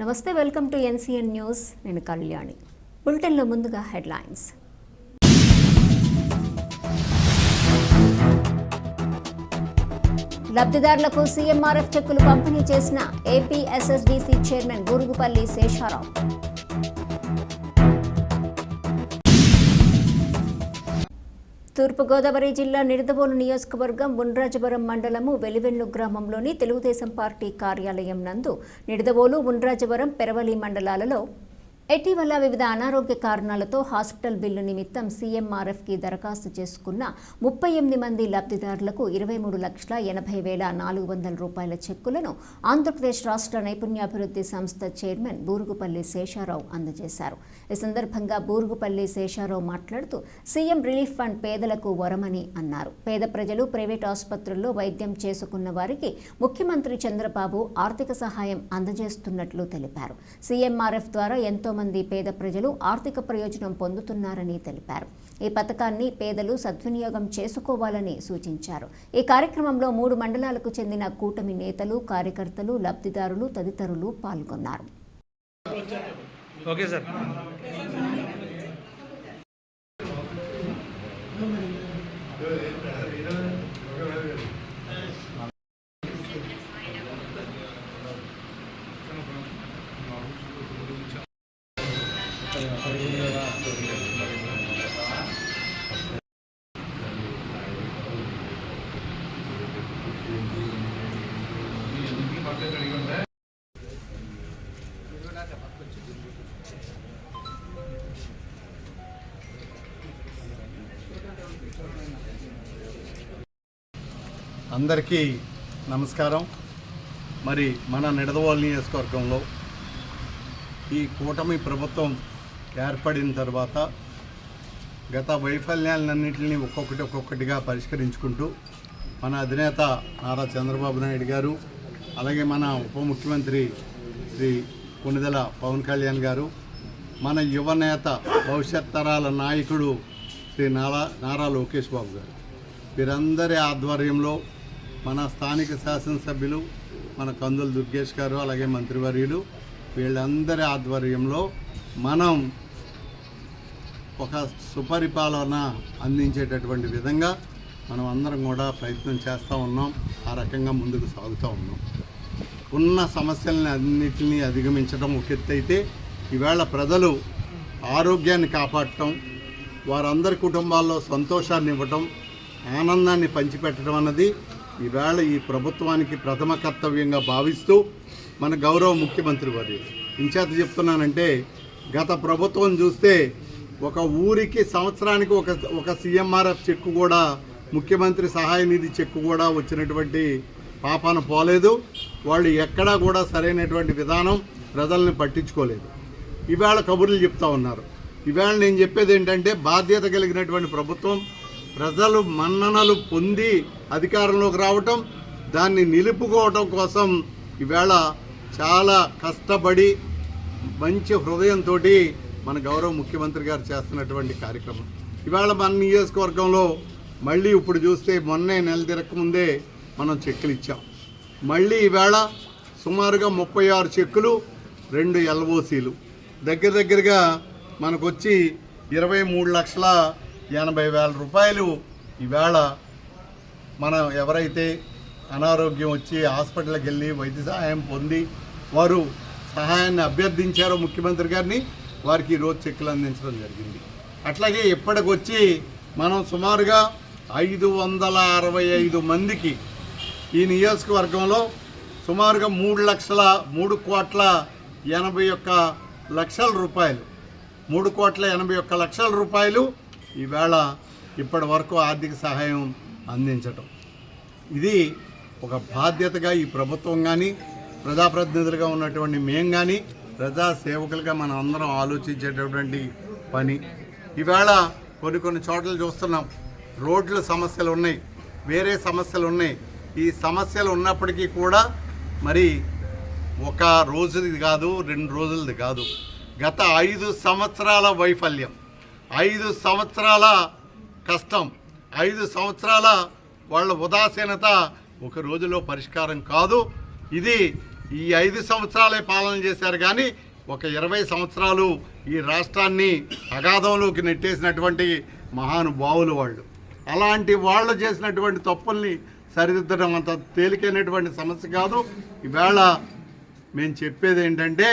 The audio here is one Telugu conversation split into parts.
నమస్తే వెల్కమ్ టు ఎన్సీఎన్ న్యూస్. నేను కళ్యాణి. బులెటిన్లో ముందుగా హెడ్లైన్స్. లబ్ధిదారులకు సీఎంఆర్ఎఫ్ చెక్కులు పంపిణీ చేసిన ఏపీఎస్ఎస్డిసి చైర్మన్ గూరుగుపల్లి శేషారావు. తూర్పుగోదావరి జిల్లా నిడదవోలు నియోజకవర్గం ఉండ్రాజవరం మండలము వెలివెన్ను గ్రామంలోని తెలుగుదేశం పార్టీ కార్యాలయం నందు నిడదవోలు ఉండ్రాజవరం పెరవలి మండలాలలో ఇటీవల వివిధ అనారోగ్య కారణాలతో హాస్పిటల్ బిల్లు నిమిత్తం సీఎంఆర్ఎఫ్కి దరఖాస్తు చేసుకున్న ముప్పై ఎనిమిది మంది లబ్ధిదారులకు ఇరవై మూడు లక్షల ఎనభై వేల నాలుగు వందల రూపాయల చెక్కులను ఆంధ్రప్రదేశ్ రాష్ట్ర నైపుణ్యాభివృద్ధి సంస్థ చైర్మన్ బూరుగుపల్లి శేషారావు అందజేశారు. ఈ సందర్భంగా బూరుగుపల్లి శేషారావు మాట్లాడుతూ సీఎం రిలీఫ్ ఫండ్ పేదలకు వరమని అన్నారు. పేద ప్రజలు ప్రైవేట్ ఆసుపత్రుల్లో వైద్యం చేసుకున్న వారికి ముఖ్యమంత్రి చంద్రబాబు ఆర్థిక సహాయం అందజేస్తున్నట్లు తెలిపారు. సీఎంఆర్ఎఫ్ ద్వారా ఎంతో మంది పేద ప్రజలు ఆర్థిక ప్రయోజనం పొందుతున్నారని తెలిపారు. ఈ పథకాన్ని పేదలు సద్వినియోగం చేసుకోవాలని సూచించారు. ఈ కార్యక్రమంలో మూడు మండలాలకు చెందిన కూటమి నేతలు కార్యకర్తలు లబ్ధిదారులు తదితరులు పాల్గొన్నారు. Okay sir. అందరికీ నమస్కారం. మరి మన నిడదవోలు నియోజకవర్గంలో ఈ కూటమి ప్రభుత్వం ఏర్పడిన తర్వాత గత వైఫల్యాలన్నింటినీ ఒక్కొక్కటి ఒక్కొక్కటిగా పరిష్కరించుకుంటూ మన అధినేత నారా చంద్రబాబు నాయుడు గారు అలాగే మన ఉప ముఖ్యమంత్రి శ్రీ కొనిదెల పవన్ కళ్యాణ్ గారు మన యువనేత భవిష్యత్ తరాల నాయకుడు శ్రీ నారా నారా లోకేష్ బాబు గారు. వీరందరి ఆధ్వర్యంలో మన స్థానిక శాసనసభ్యులు మన కందుల దుర్గేష్ గారు అలాగే మంత్రివర్యులు వీళ్ళందరి ఆధ్వర్యంలో మనం ఒక సుపరిపాలన అందించేటటువంటి విధంగా మనం అందరం కూడా ప్రయత్నం చేస్తూ ఉన్నాం. ఆ రకంగా ముందుకు సాగుతూ ఉన్నాం. ఉన్న సమస్యలని అన్నిటిని అధిగమించడం ఒక ఎత్తు అయితే ఈవేళ ప్రజలు ఆరోగ్యాన్ని కాపాడటం వారందరి కుటుంబాల్లో సంతోషాన్ని ఇవ్వటం ఆనందాన్ని పంచిపెట్టడం అన్నది ఈవేళ ఈ ప్రభుత్వానికి ప్రథమ కర్తవ్యంగా భావిస్తూ మన గౌరవ ముఖ్యమంత్రి వారి. ఇంచేత చెప్తున్నానంటే గత ప్రభుత్వం చూస్తే ఒక ఊరికి సంవత్సరానికి ఒక ఒక సీఎంఆర్ఎఫ్ చెక్కు కూడా ముఖ్యమంత్రి సహాయ నిధి చెక్కు కూడా వచ్చినటువంటి పాపాన పోలేదు. వాళ్ళు ఎక్కడా కూడా సరైనటువంటి విధానం ప్రజల్ని పట్టించుకోలేదు. ఇవాళ కబుర్లు చెప్తా ఉన్నారు. ఇవాళ నేను చెప్పేది ఏంటంటే బాధ్యత కలిగినటువంటి ప్రభుత్వం ప్రజలు మన్ననలు పొంది అధికారంలోకి రావటం దాన్ని నిలుపుకోవటం కోసం ఇవాళ చాలా కష్టపడి మంచి హృదయంతో మన గౌరవ ముఖ్యమంత్రి గారు చేస్తున్నటువంటి కార్యక్రమం. ఇవాళ మన నియోజకవర్గంలో మళ్ళీ ఇప్పుడు చూస్తే మొన్నే నెల తిరక్క ముందే మనం చెక్కులు ఇచ్చాం. మళ్ళీ ఈవేళ సుమారుగా ముప్పై ఆరు చెక్కులు రెండు ఎల్ఓసీలు. దగ్గర దగ్గరగా మనకు వచ్చి ఇరవై మూడు లక్షల ఎనభై వేల రూపాయలు ఈవేళ మనం ఎవరైతే అనారోగ్యం వచ్చి హాస్పిటల్కి వెళ్ళి వైద్య సహాయం పొంది వారు సహాయాన్ని అభ్యర్థించారో ముఖ్యమంత్రి గారిని వారికి ఈరోజు చెక్కులు అందించడం జరిగింది. అట్లాగే ఇప్పటికొచ్చి మనం సుమారుగా ఐదు వందల అరవై ఐదు మందికి ఈ నియోజకవర్గంలో సుమారుగా మూడు లక్షల మూడు కోట్ల ఎనభై ఒక్క లక్షల రూపాయలు మూడు కోట్ల ఎనభై ఒక్క లక్షల రూపాయలు ఈవేళ ఇప్పటి వరకు ఆర్థిక సహాయం అందించటం. ఇది ఒక బాధ్యతగా ఈ ప్రభుత్వం కానీ ప్రజాప్రతినిధులుగా ఉన్నటువంటి మేం కానీ ప్రజాసేవకులుగా మనం అందరం ఆలోచించేటటువంటి పని. ఈవేళ కొన్ని కొన్ని చోట్ల చూస్తున్నాం. రోడ్ల సమస్యలు ఉన్నాయి. వేరే సమస్యలు ఉన్నాయి. ఈ సమస్యలు ఉన్నప్పటికీ కూడా మరి ఒక రోజుది కాదు రెండు రోజులది కాదు. గత ఐదు సంవత్సరాల వైఫల్యం. ఐదు సంవత్సరాల కష్టం. ఐదు సంవత్సరాల వాళ్ళ ఉదాసీనత ఒక రోజులో పరిష్కారం కాదు. ఇది ఈ ఐదు సంవత్సరాలే పాలన చేశారు కానీ ఒక ఇరవై సంవత్సరాలు ఈ రాష్ట్రాన్ని అగాధంలోకి నెట్టేసినటువంటి మహానుభావులు వాళ్ళు. అలాంటి వాళ్ళు చేసినటువంటి తప్పుల్ని సరిదిద్దడం అంత తేలికైనటువంటి సమస్య కాదు. ఈవేళ మేము చెప్పేది ఏంటంటే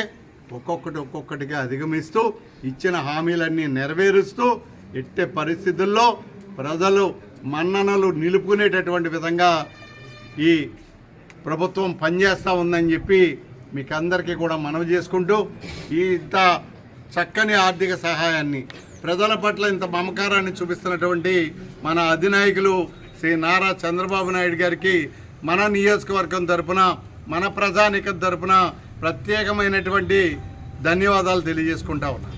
ఒక్కొక్కటి ఒక్కొక్కటిగా అధిగమిస్తూ ఇచ్చిన హామీలన్నీ నెరవేరుస్తూ ఎట్టే పరిస్థితుల్లో ప్రజలు మన్ననలు నిలుపుకునేటటువంటి విధంగా ఈ ప్రభుత్వం పనిచేస్తూ ఉందని చెప్పి మీకు అందరికీ కూడా మనవి చేసుకుంటూ ఈ ఇంత చక్కని ఆర్థిక సహాయాన్ని ప్రజల పట్ల ఇంత మమకారాన్ని చూపిస్తున్నటువంటి మన అధినాయకులు శ్రీ నారా చంద్రబాబు నాయుడు గారికి మన నియోజకవర్గం తరపున మన ప్రజానికం తరపున ప్రత్యేకమైనటువంటి ధన్యవాదాలు తెలియజేసుకుంటా ఉన్నాను